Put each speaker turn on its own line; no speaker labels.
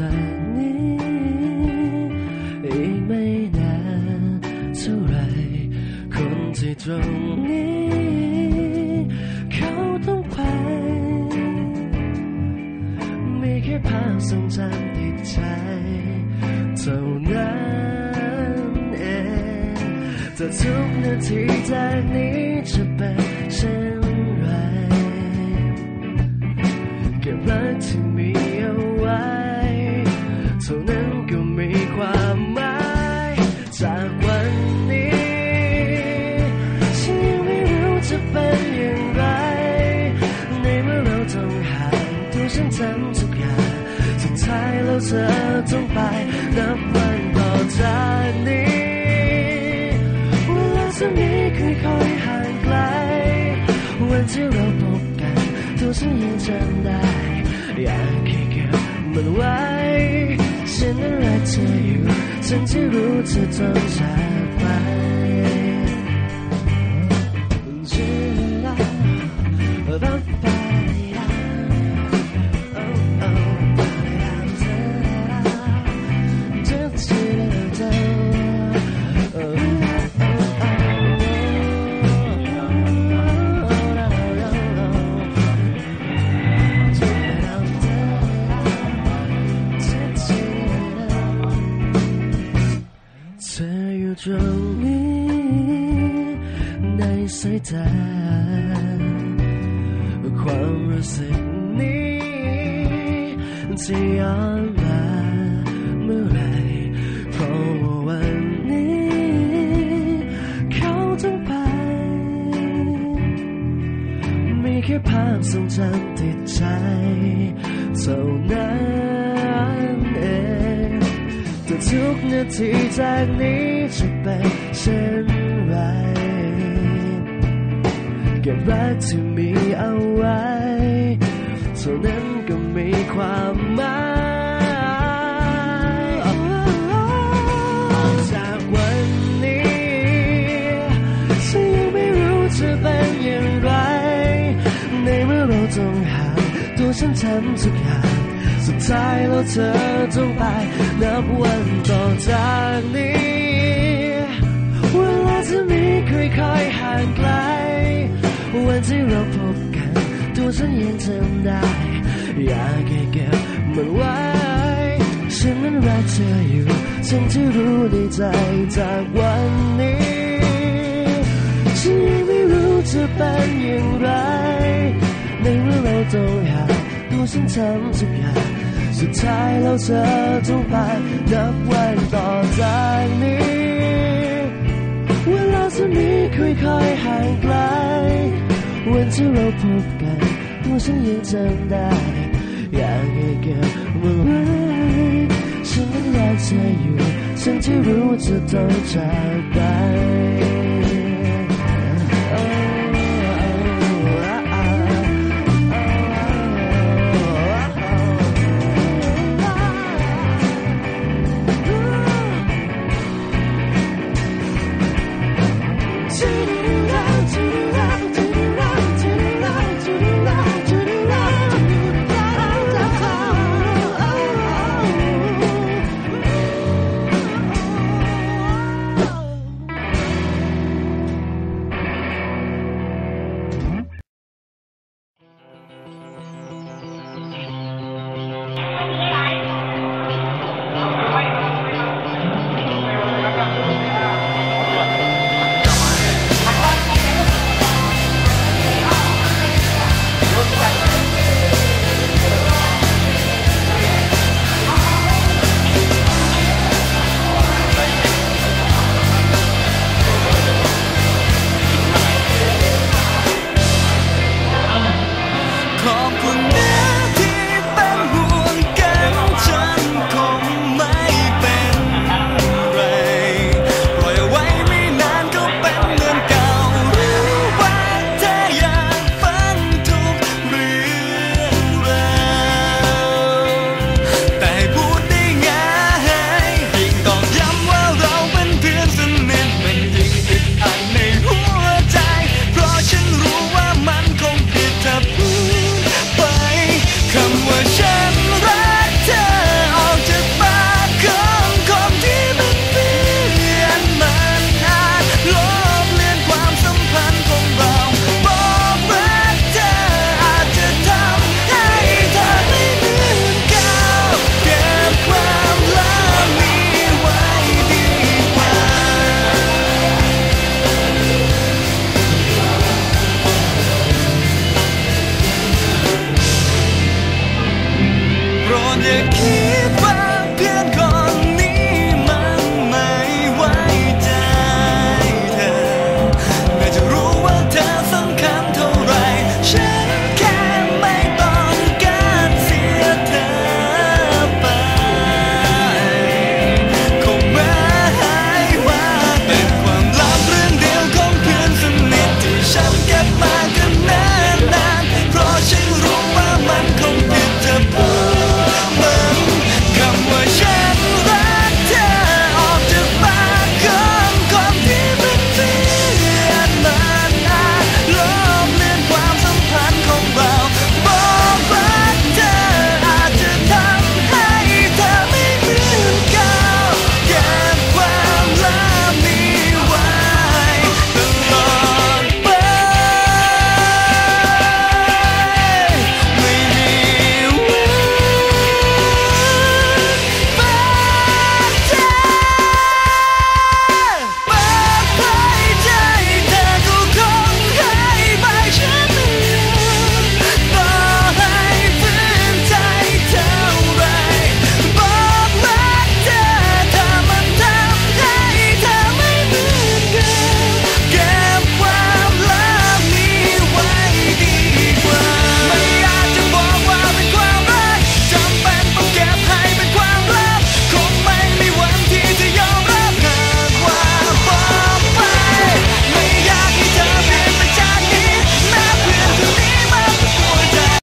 จากนี้ อีกไม่นานเท่าไรคนที่ตรงนี้ เขาต้องไป มีแค่ภาพทรงจำติดใจเท่านั้นเองแต่ทุกนาทีจากนี้จะเป็นเช่น ฉันทำทุกอย่างสุดท้ายแล้วเธอต้องไปนับวันต่อจากนี้เวลาจะมีค่อยๆห่างไกลวันที่เราพบกันตัวฉันยังจำได้อยากให้เก็บมันไว้ฉันนั้นรักเธออยู่ฉันที่รู้เธอต้องจากไป สายตาความรู้สึกนี้ที่ย้อนมาเมื่อไหรเพราะว่าวันนี้ เขาต้องไป มีแค่ภาพทรงจำติดใจเท่านั้นเองแต่ทุกนาทีจากนี้จะเป็นเช่นไร เก็บรักที่มีเอาไว้เท่านั้นก็มีความหมายจากวันนี้ฉันยังไม่รู้จะเป็นอย่างไรในเมื่อเราต้องห่างตัวฉันทำทุกอย่างสุดท้ายแล้วเธอต้องไปนับวันต่อจากนี้ ที่เราพบกัน ตัวฉันยังจำได้ อยากให้เก็บมันไว้ ฉันนั้นรักเธออยู่ ฉันที่รู้ในใจจากวันนี้ ฉันยังไม่รู้จะเป็นอย่างไร ในเมื่อเราต้องหาตัวฉันทำทุกอย่างสุดท้ายแล้วเธอต้องไปนับวันต่อจากนี้ เวลาจะมีค่อยๆห่างไกล วันที่เราพบกันตัวฉันยังจำได้อยากให้เ